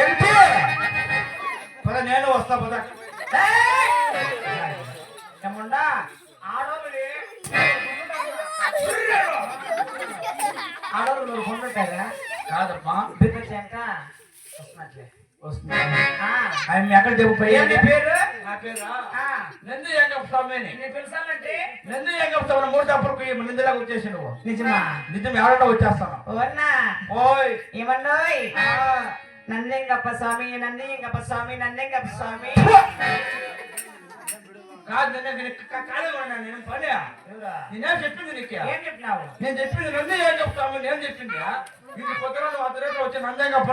ఏంటి పద నేను వస్తా పద ఏముండా ఆడోళ్ళు ఆడోళ్ళు నువ్వు కొంటుంటారా కాదమ్మా బిడ్డచ్చాక వస్తున్నట్లే ఆయన ఎక్కడ చెప్పు ఏం నీ పేరు? నా పేరు? ఆ, నంది ఎంగప్ప స్వామిని. నీ పిలిచానంటే నంది ఎంగప్ప స్వామి మూడు తప్పులకు నిందిలాగా వచ్చేసి నువ్వు నిజమా? నిజం ఎవడన్నా వచ్చేస్తాను ఓయ్. ఏమన్నోయ్? నందింగప్ప స్వామి నందింగప్ప స్వామి నందింగప్ప స్వామి. కాదు నేను నీకు కా- ఖాళీగా ఉన్నాను నేను? నేనేం చెప్పింది నీకు? ఏం చెప్పినావు? నేను చెప్పింది చెప్పింది ఇది పొద్దున వచ్చి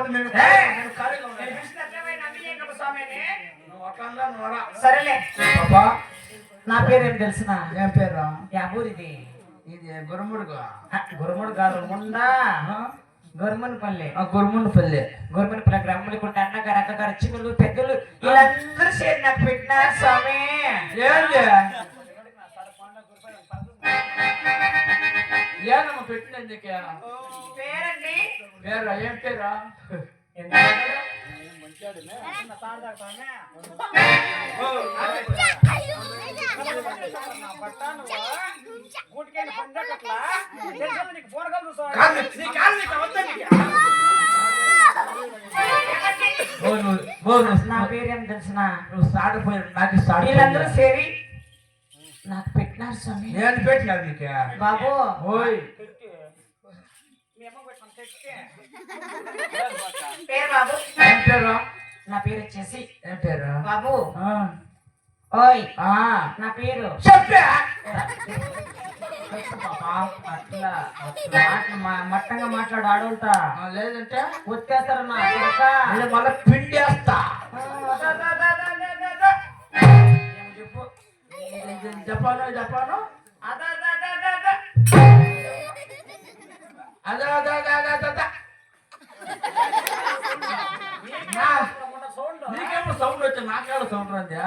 నేను రా. సరేలే. బాబా నా పేరేం తెలుసునా? ఏం పేరు యా ఊరిది. ఇది గురుముడుగా. గురుముడు కాదు ముందా గొరమనపల్లి గురుముండు పల్లె గొరమనపల్లి గ్రామంలో కొంటే అన్నగారు అక్కగారు చిన్నలు పెద్దలు వీళ్ళందరూ చేరి నాకు పెట్టినారు స్వామి. ఏంది ఏనమ్మ పెట్టినందుకు? పేరండి? పేరా? ఏం పేరా? ఎంత నీ పేరేం తెలిసిన? నువ్వు సాడిపోయి నాకు వీళ్ళందరూ చేరి నాకు పెట్టినారు స్వామి. నేను పెట్టినా నీకు? బాబు. ఓయ్. పేరు బాబు. నా పేరు వచ్చేసి ఏం పేరు? బాబు. ఓయ్ ఆ. నా పేరు చెప్పే అట్లా అట్లా మట్టంగా మాట్లాడు ఆడవుతా ఆ, లేదంటే వచ్చేస్తారు నా నేను మళ్ళీ పిండేస్తా చెప్పు అదా, అదా, అదా, అదా, నీకేమో సౌండ్ వచ్చా నాకేమో సౌండ్ రాందా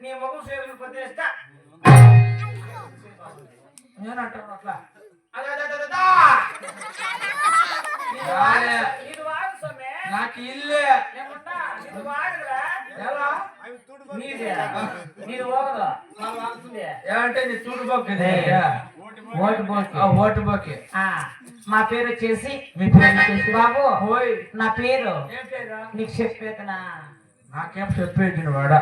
నీ మొగం సేవలు పొద్దునేస్తా నేను అంటాను అట్లా. నాకు ఇల్లే. నీదే. నీది పోగదు. ఏమంటే నీ చూడు ఓటు బోకి. మా పేరు వచ్చేసి మీ పేరు? బాబు ఓయ్. నా పేరు. నీకు చెప్పేతనా? నాకేం చెప్పేది వాడా?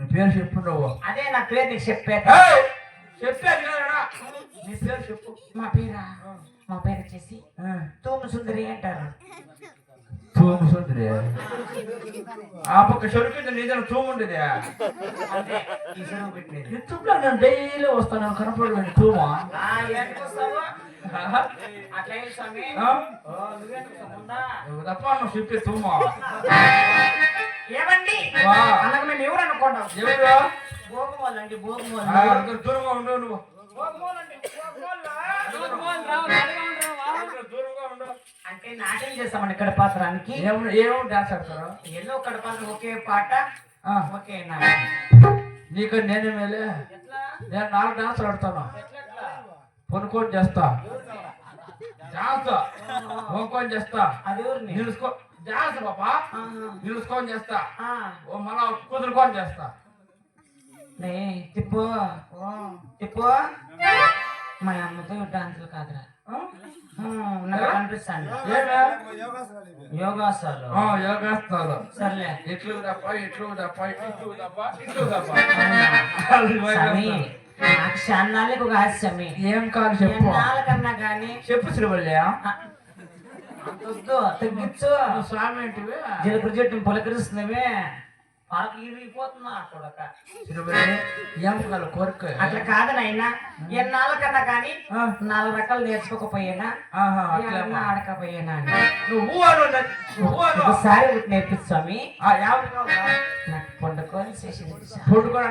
నీ పేరు చెప్పు నువ్వు. అదే నా పేరు నీకు చెప్పేత. ఏయ్! చెప్పేది కాదురా. నీ పేరు చెప్పు. మా పేరా? మా పేరు వచ్చేసి తూము సుందరి అంటారు. తూము సుందరి ఆ పక్క చెరుకు నీదైనా తూము ఉండేది యూట్యూబ్లో నేను డైలీ వస్తాను కనపడలేదు తూమా తప్ప నువ్వు చెప్పే తూమా ఏమండి? వా. అనగా మేము ఎవరు అనుకుంటాం? ఎవరు? భోగమోళ్ళు దూరంగా ఉండు నువ్వు. భోగమోళ్ళా? దూరంగా ఉండు అంటే నాట్యం చేస్తామండి ఇక్కడ పాత్రానికి ఏం ఏం డాన్స్ ఆడతారు ఎన్నో ఇక్కడ పాత్ర ఒకే పాట ఆ, ఒకే నాట్యం నీకు నేనే మేలే. నేను నాలుగు డాన్స్ ఆడతాను ఎట్లా ఎట్లా పొనుకొని చేస్తా డాన్స్. వంకొని చేస్తా. అది ఊరిని నిలుచుకో డాన్స్ పాపా. నిలుచుకొని చేస్తా. ఓ మళ్ళా కుదురుకొని చేస్తా. నే తిప్పు తిప్పు మా అమ్మతో డాన్సులు కాదురా. యోగాసాలు ఆ, యోగేస్తారు సర్లే. ఇట్లు తప్ప ఇట్లు తప్ప ఇట్లు తప్ప ఇట్లు తప్ప. స్వామి నాకు శాన్నాళ్ళకి ఒక హాస్యమి ఏం కాదు చెప్పు. కన్నా గాని చెప్పు వద్దు తగ్గించు. స్వామి ఏంటివి జీలకర్ర చెట్టు పరకు ఇరిగిపోతున్నా కొడక కాదు కోరిక అట్లా కాదు నాయనా ఎన్నాళ్ళ కన్నా కానీ నాలుగు రకాలు నేర్చుకోకపోయినా? ఆడకపోయినా అని. నువ్వు ఒకసారి నేర్పిస్తు స్వామి. పండుకొని చేసి పొడుకోడు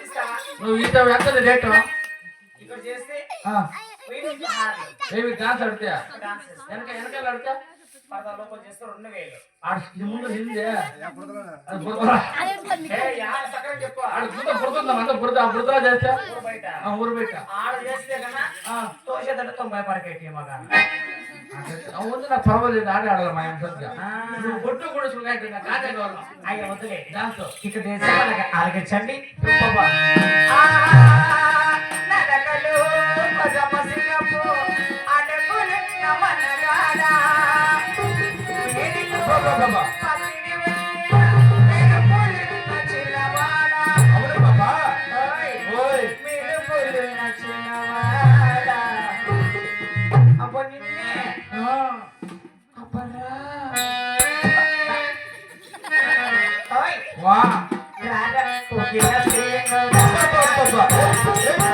ఇస్తావా నువ్వు ఈత ఎంత రేటు. ఏమి డాన్స్ ఆడితే. వెనక వెనకాల ఆడితే? ముందు నిందే బురద బురద చేస్తే? ఊరు బయట. ఆ ఊరు బయట. ఆడ తోసేదంటే తొంభై పరకేటి మగ ఆ ఉంది నాకు పర్వాలేదు ఆడి ఆడాలి మా. నువ్వు బొట్టు కూడా చూడలేదు నాకు కావాలి అయ్య వద్దులే. ఇక్కడ చేస్తే అలాగే ఆలకించండి నడకలు Porque na pena.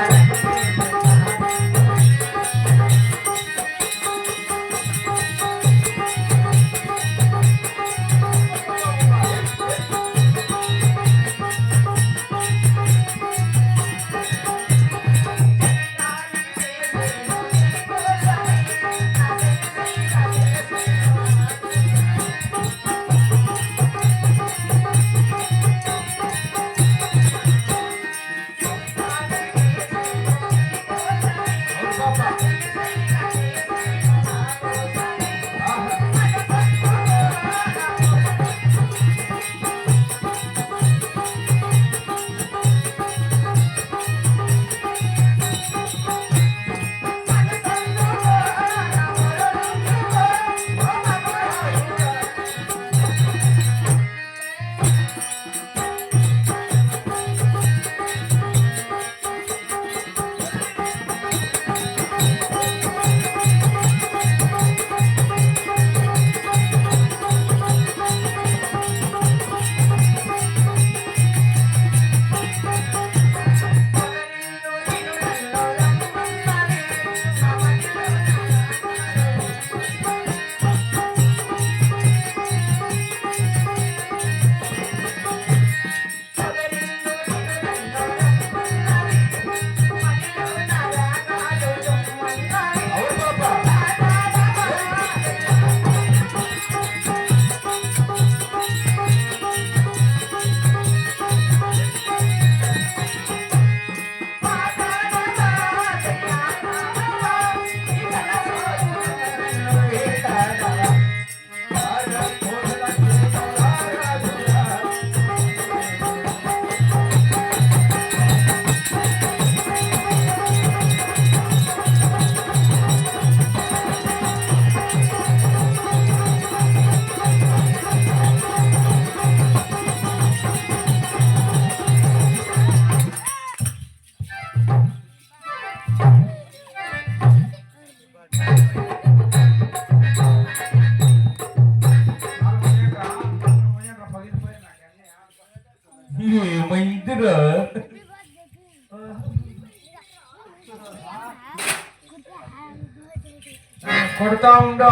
కొడతా ఉండో.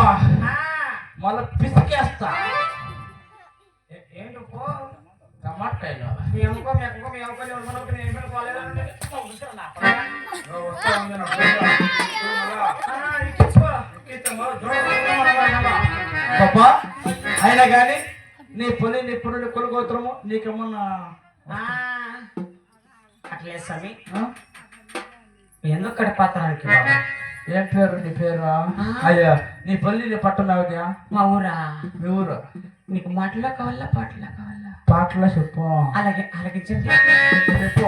మళ్ళా పిసికేస్తా. ఏంటి పో టమాటాలు మీ అమ్మకో మీ అక్కకో మీ అమ్మకో ఎవరు మనకు నేను ఎక్కడ పోలేదంటే ముసుకురా వస్తా ఉంది నా పిల్ల. పాపా అయినా కానీ నీ పని నీ పనులు కొనుగోత్రము నీకేమన్నా అట్లే స్వామి. ఆ? ఎందుకు కడిపోతానికి ఏం పేరు నీ పేరు? అయ్యా నీ పల్లి నీ పట్టణావిగా మా ఊరా? మీ ఊరు? నీకు మాటలో కావాలా పాటలో కావాలా? పాటలో చెప్పు. అలాగే అలాగే చెప్పి. చెప్పు.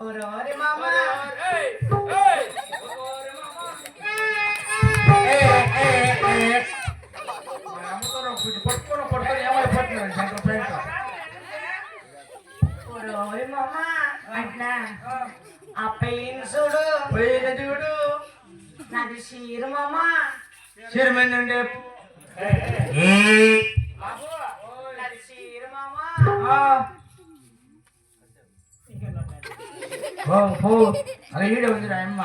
ఓరోరి మామ ఏయ్, ఏయ్. ఏ, ఏ, ఏ. మా అమ్మతో కొంచెం పట్టుకొని ఏమైపోతున్నాడు సెంటర్ అట్లా ఆ పెయిన్ చూడు పోయిన చూడు నాది షీరు మామ చీరమైందండి నాది షీరు మామ ఓ పో. అలా ఈడే ఉంది అమ్మ.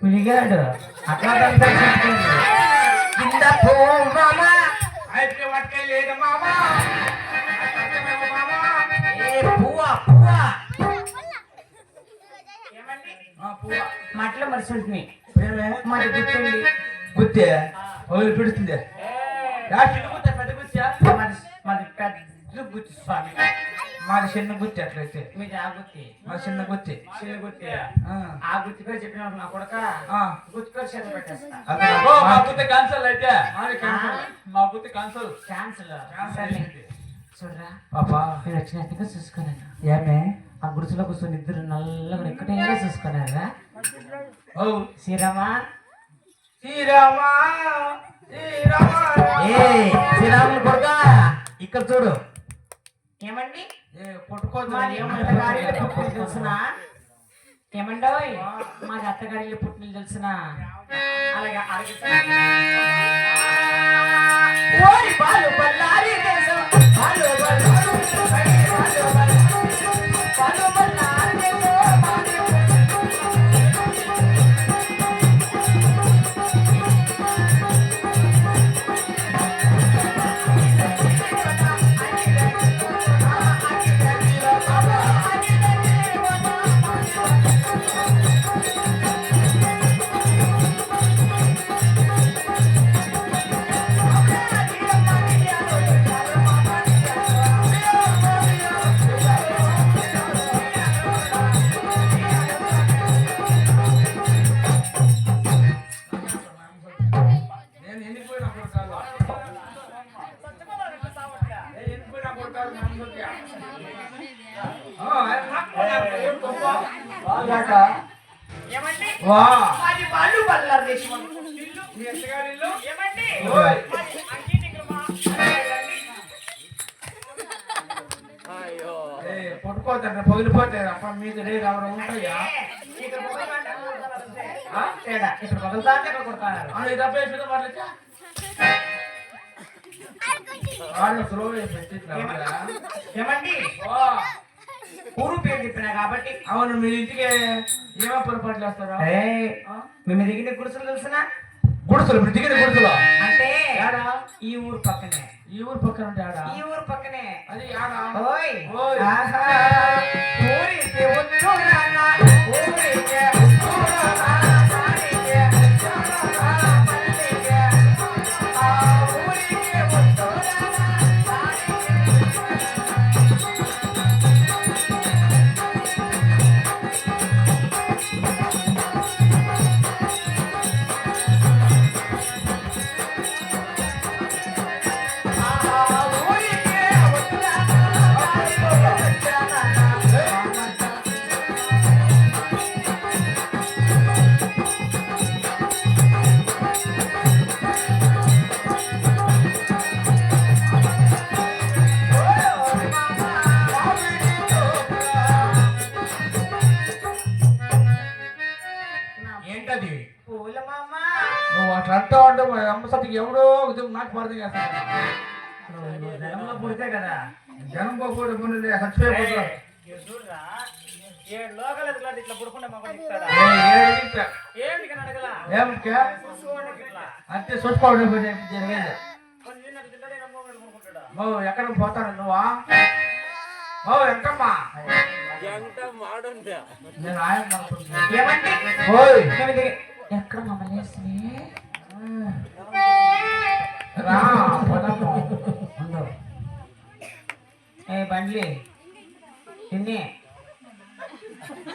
పులిగాడు. అట్లా కింద పో మామ అయితే మామా మాటలో మరి గుర్తుంది గుత్తే పిడుతుంది పెద్ద గుత్తా? మాది మాది గుర్తు స్వామి. మాది చిన్న గుత్తి అట్లయితే మీది ఆ గుర్తి. మాది చిన్న గుత్తి చిన్న గుర్తి. ఆ. గుర్తి పేరు చెప్పిన నా కొడక. గుర్తు పేరు చేత పెట్టేస్తా. మా బుద్ధి క్యాన్సల్ అయితే. మాది. మా బుద్ధి క్యాన్సల్ ఛాన్సుల్ సరే. చూడరా. పాపా. మీరు వచ్చినట్టుగా చూసుకున్నాను. ఏమే? ఆ గుడిసెలో కూర్చొని ఇద్దరు నల్లగా ఎక్కడే చూసుకున్నారా? ఓ. శ్రీరామా. శ్రీరామా. శ్రీరామా. ఏ శ్రీరాములు కొడుక. ఇక్కడ చూడు. ఏమండి? అత్తగారిలో పుట్టిన తెలుసునా? ఏమండోయ్ మాది అత్తగారిలో పుట్టిన తెలుసునా? అలాగే అడిగితే ఏ, పట్టుకోవద్దండి పగిలిపోతాయి అప్ప మీద ఎవరు ఉంటాయా? ఇక్కడ? తేడా. ఇక్కడ పగలతాంటే అక్కడ కొడతారు. ఆ, ఇది డబ్బు వేసుకుంటే వాళ్ళకి వాళ్ళు స్లో పెట్టి ఏమండి? ఊరు పేరు చెప్పినా కాబట్టి అవును మీ ఇంటికి ఏమో పొరపాట్లు వేస్తారా మేము దిగిన గుడిసెలు తెలుసునా? గుడుసులు దిగిన గుడుసులు? అంటే ఏడా? ఈ ఊరు పక్కనే. ఈ ఊరు పక్కన ఉంటే ఆడ ఈ ఊరు పక్కనే. అది ఆడా ఓయ్. ఓయ్. ఆహా. ఊరికి వచ్చు నాకు పడదు చేస్తాను నువ్వు జనంలో పుడితే కదా. జనం పోకూడదు ఏడు లోకల్ ఇట్లా ఇస్తాడా అడగలా? అంతే చూసుకోవడం జరిగేది. ఎక్కడికి పోతాను నువ్వా ఓ ఎంకమ్మా. ఎక్కడ మమ్మల్ని ఏ బండ్లి. తిన్ని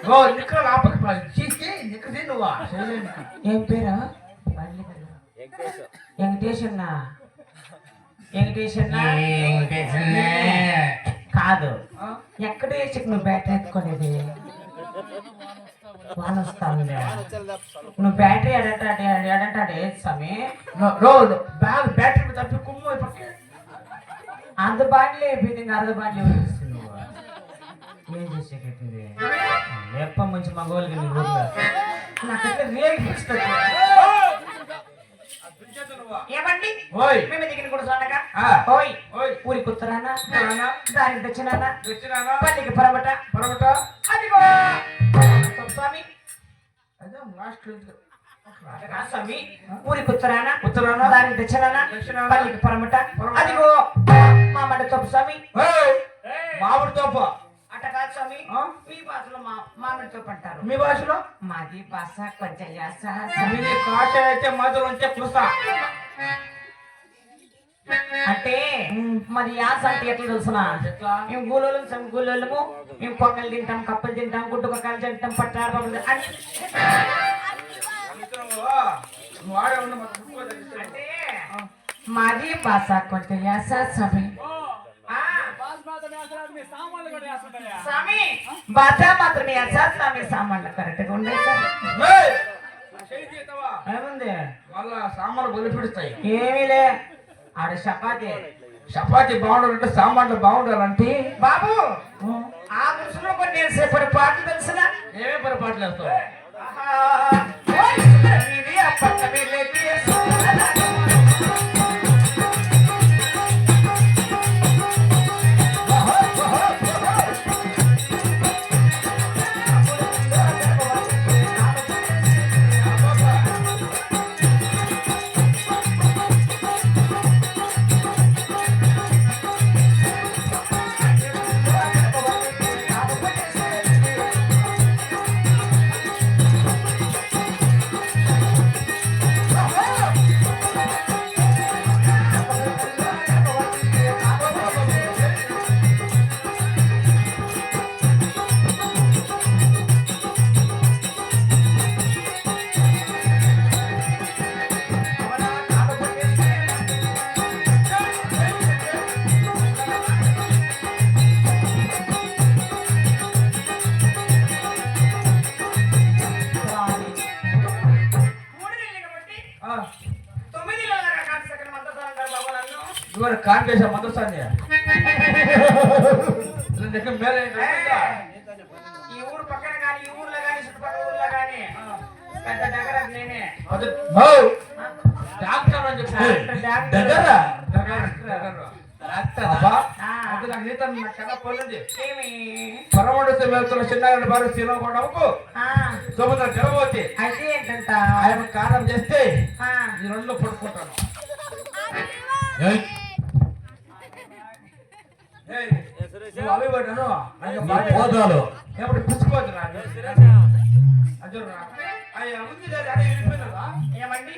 ఓ నిక్కడ లోపలికి నువ్వా? ఏం పేరు? బండ్లి అన్న కాదు? ఎక్కడ వేసి నువ్వు బ్యాటరీ ఎత్తుకునేది? నువ్వు బ్యాటరీ ఎడంటాడు ఏ స్వామి? నో- రో బ్యాగ్ బ్యాటరీ తప్పి కుమ్ము. అంత బాటిల్ అయిపోయింది ఇంకా అర్ధ వేసి నువ్వు. ఏం చేసేటట్టుంది? ఎప్ప మంచి మగవాళ్ళకి నీ ఊర్లో నాకైతే రేగి పిలుస్తుంది ఏమండి? ఓయ్. మేము దిగిన కూడా చూడగా ఆ. ఓయ్. ఓయ్. ఊరికి ఉత్తరానా? దానికి దక్షిణానా? దక్షిణాన, పల్లికి పరమట? పరమట. స్వామి ఊరికి ఉత్తరాన ఉత్తరాన, దానికి దక్షిణాన? పల్లికి పరమట. అదిగో మా మండ తప్పు స్వామి మామిడి తోప. అట్ట కాదు స్వామి? మీ భాషలో మా మామిడి తోపు అంటారు. మీ భాషలో? మాది భాష కొంచెం యాస మీది కాష అయితే మధురం ఉంటే కుస అంటే మరి యాస అంటే ఎట్లా తెలుసునా? మేము గూలోళ్ళం సమ్ గూలోళ్ళము మేము పొంగల్ తింటాం కప్పలు తింటాం గుడ్డుకొక్కలు తింటాం పట్టారు పప్పులు మాది భాష కొంచెం యాస స్వామి. ఆ, స్వామి. భాష మాత్రమే యాస స్వామి సామాన్లు కరెక్ట్గా ఉండే సార్? ఏముంది? మళ్ళా సామాన్లు బలి పిడుస్తాయి. ఏమీలే ఆడ చపాతి. చపాతి బాగుండాలంటే సామాన్లు బాగుండాలంటే? బాబు ఆ ముసులో కొన్ని నేను సేపటి పాటలు తెలుసునా? ఏమే పొరపాట్లు వేస్తావు ఆహా, ఓయ్, కాంకేశ మదర్సాన్ని. దగ్గర మేలే ఈ ఊరు పక్కన కానీ ఈ ఊర్లో కానీ చుట్టుపక్కల ఊర్లో కానీ పెద్ద దగ్గర నేనే. డాక్టర్ అని చెప్పి డాక్టర్, డాక్టర్. దగ్గర? అబ్బా, ఆ. అది నాకు నీతో నాకు కథ పోలేదు ఏమి? పరమడుతో వెళ్తున్న చిన్నగారి భార్య శ్రీరామకు ఆ, సముద్ర గర్భవతి అయితే ఏంటంట ఆయన కారం చేస్తే ఈ రెండు పడుకుంటాను ఏయ్, నువ్వు అవి పడ్డాను నాకు బాగా పోదాలు ఎప్పుడు పుచ్చిపోతుంది నాకు అజుర్రా అయ్యా ఉంది కదా, అదే వెళ్ళిపోయినావా? ఏమండి?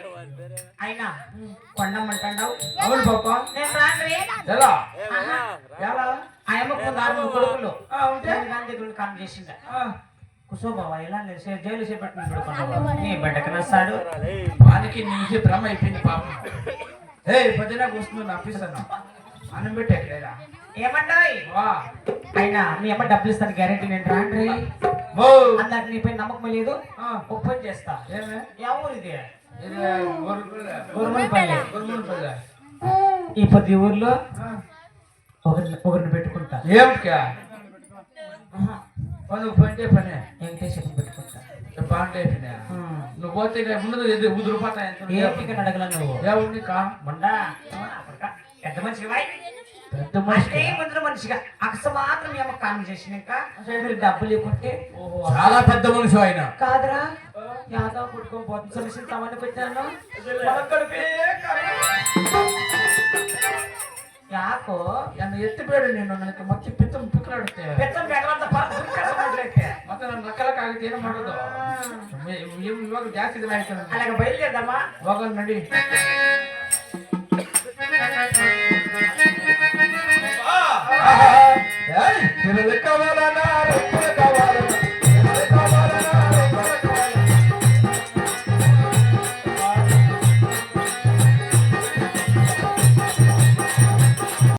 అయినా కొండమ్మంటావు? అవును పాప. నేను రాత్రి ఎలా? ఆహా, ఎలా? ఆయమ్మకు నాలుగు కొడుకులు. ఆ, ఉంటే? నేను గాంధీ దగ్గర కామ్ చేసిండ ఆ, కుసో బాబా ఇలా జైలు పెడుకున్నావు. నీ బిడ్డకు నస్తాడు వానికి నీకు భ్రమ అయిపోయింది పాప. ఏ పదినాకు వస్తుంది నా ఆఫీస్ అన్న అన్నం పెట్టి ఎక్కడైనా. ఏమంటాయి వా అయినా మీ అమ్మ డబ్బులు ఇస్తాను గ్యారెంటీ నేను రాండ్రి. ఓ. అందరికి నీపై నమ్మకం లేదు. ఒక పని చేస్తా. ఏ? ఊరు ఇది. ఈ పది ఊర్లో ఒకరిని ఒకరిని పెట్టుకుంటా. పని. పంటే పని వెంకటేశ్వరం పని. నువ్వు పోతే ముందు ఉదురుపోతాయి ఏంటికని అడగల నువ్వు? దేవుడిని కా మొండా. పెద్ద మనిషి వాయ్ పెద్ద మనిషి అంటే ముందు మనిషిగా అక్స మాత్రం మీ అమ్మ కామ్ చేసినాక మీరు డబ్బులు ఇవ్వకుంటే ఓహో చాలా పెద్ద మనిషి ఆయన కాదురా యాదవ్ కొట్టుకొని పోతుంది సొల్యూషన్ తమని పెట్టాను మొలకడిపే యాకో నన్ను ఎత్తిపోయాడు నేను ನನಗೆ ಮತ್ತೆ ಪಿತ್ತ ಪಿಕ್ಕಲಾಡುತ್ತೆ పెద్దం పెడవంత పరసంట్లయితే ಮತ್ತೆ ನನ್ನ ನಕ್ಕಲಕ್ಕೆ ಆಗುತ್ತೆ ಏನು ಮಾಡೋದು ಮೆ- ಇವ್- ಇವಾಗ ಜಾಸ್ತಿ ದಿನ ಆಯ್ತು ನನಗೆ అలాగ బయలుదేరదామా ಹೋಗೋಣ ನಡಿ పిల్లలు కావాలన్నా